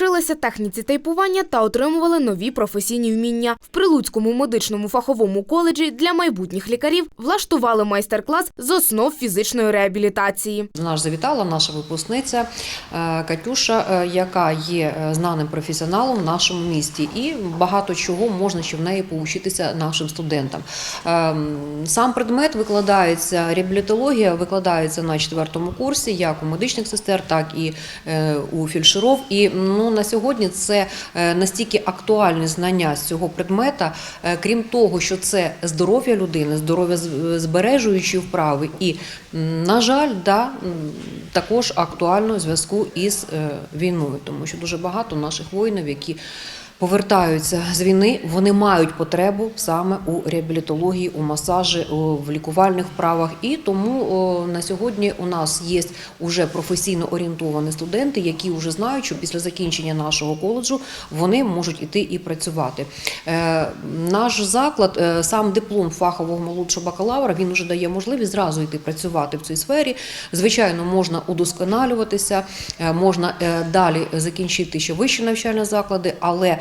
вчилися техніці тейпування та отримували нові професійні вміння. В Прилуцькому медичному фаховому коледжі для майбутніх лікарів влаштували майстер-клас з основ фізичної реабілітації. Нас завітала наша випускниця е, Катюша, е, яка є е, знаним професіоналом в нашому місті, і багато чого можна ще в неї поучитися нашим студентам. Сам предмет викладається реабілітологія, викладається на четвертому курсі, як у медичних сестер, так і у фельдшеров. І ну на сьогодні це е, настільки актуальні знання з цього предмета, е, крім того, що це здоров'я людини, здоров'я з- збережуючі вправи, і на жаль, да, також актуально в зв'язку із е, війною, тому що дуже багато наших воїнів, які повертаються з війни, вони мають потребу саме у реабілітології, у масажі, в лікувальних вправах. І тому на сьогодні у нас є вже професійно орієнтовані студенти, які вже знають, що після закінчення нашого коледжу вони можуть іти і працювати. Е, Наш заклад, е, сам диплом фахового молодшого бакалавра, він вже дає можливість зразу йти працювати в цій сфері. Звичайно, можна удосконалюватися, е, можна далі закінчити ще вищі навчальні заклади, але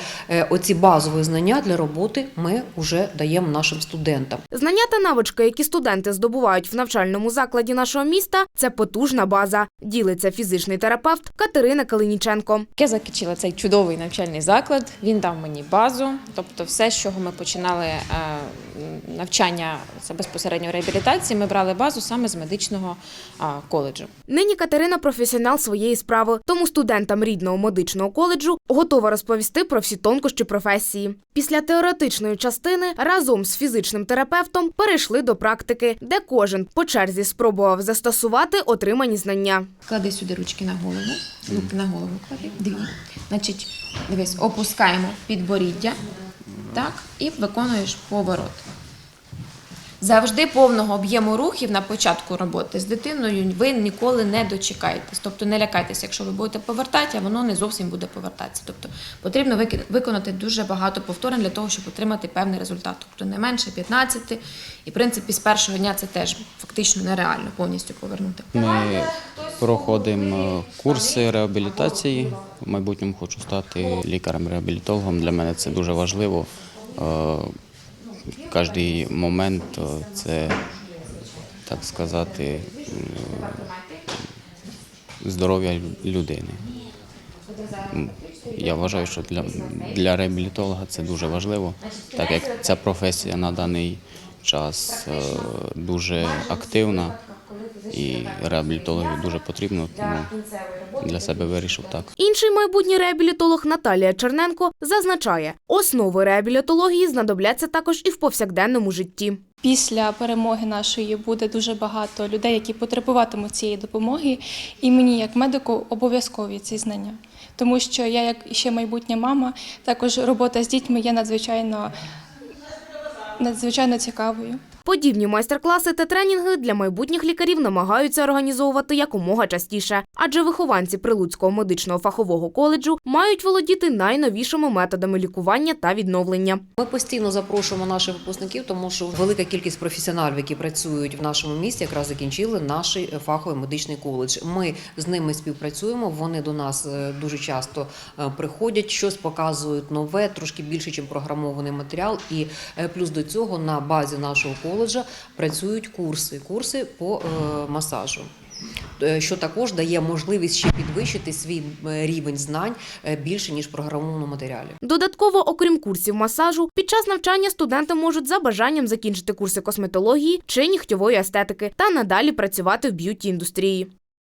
оці базові знання для роботи ми вже даємо нашим студентам. Знання та навички, які студенти здобувають в навчальному закладі нашого міста, це потужна база. Ділиться фізичний терапевт Катерина Калиніченко. Я закінчила цей чудовий навчальний заклад. Він дав мені базу, тобто все, з чого ми починали е, навчання це безпосередньо реабілітації, ми брали базу саме з медичного е, коледжу. Нині Катерина професіонал своєї справи, тому студентам рідного медичного коледжу готова розповісти про всі тонкощі професії. Після теоретичної частини разом з фізичним терапевтом перейшли до практики, де кожен по черзі спробував застосувати отримані знання. Клади сюди ручки на голову. Руки на голову клади. Дві. Значить, дивись, опускаємо підборіддя. Так, і виконуєш поворот. Завжди повного об'єму рухів на початку роботи з дитиною ви ніколи не дочекаєтесь. Тобто не лякайтеся, якщо ви будете повертати, а воно не зовсім буде повертатися. Тобто потрібно виконати дуже багато повторень для того, щоб отримати певний результат. Тобто не менше 15. І в принципі з першого дня це теж фактично нереально повністю повернути. Ми проходимо е, курси реабілітації. В майбутньому хочу стати лікарем-реабілітологом. Для мене це дуже важливо. Кожний момент це, так сказати, здоров'я людини. Я вважаю, що для, для реабілітолога це дуже важливо, так як ця професія на даний час е, дуже активна і реабілітологів дуже потрібно, тому для себе вирішив так. Інший майбутній реабілітолог Наталія Черненко зазначає, основи реабілітології знадобляться також і в повсякденному житті. Після перемоги нашої буде дуже багато людей, які потребуватимуть цієї допомоги, і мені, як медику, обов'язкові ці знання. Тому що я, як ще майбутня мама, також робота з дітьми є надзвичайно, надзвичайно цікавою. Подібні майстер-класи та тренінги для майбутніх лікарів намагаються організовувати якомога частіше, адже вихованці Прилуцького медичного фахового коледжу мають володіти найновішими методами лікування та відновлення. Ми постійно запрошуємо наших випускників, тому що велика кількість професіоналів, які працюють в нашому місті, якраз закінчили наш фаховий медичний коледж. Ми з ними співпрацюємо. Вони до нас е, дуже часто е, приходять, щось показують нове, трошки більше, ніж програмований матеріал. І е, плюс до цього на базі нашого коледжа працюють курси, курси по е, масажу. Е, Що також дає можливість ще підвищити свій е, рівень знань більше ніж в програмованому матеріалі. Додатково, окрім курсів масажу, під час навчання студенти можуть за бажанням закінчити курси косметології чи нігтьової естетики та надалі працювати в б'юті індустрії.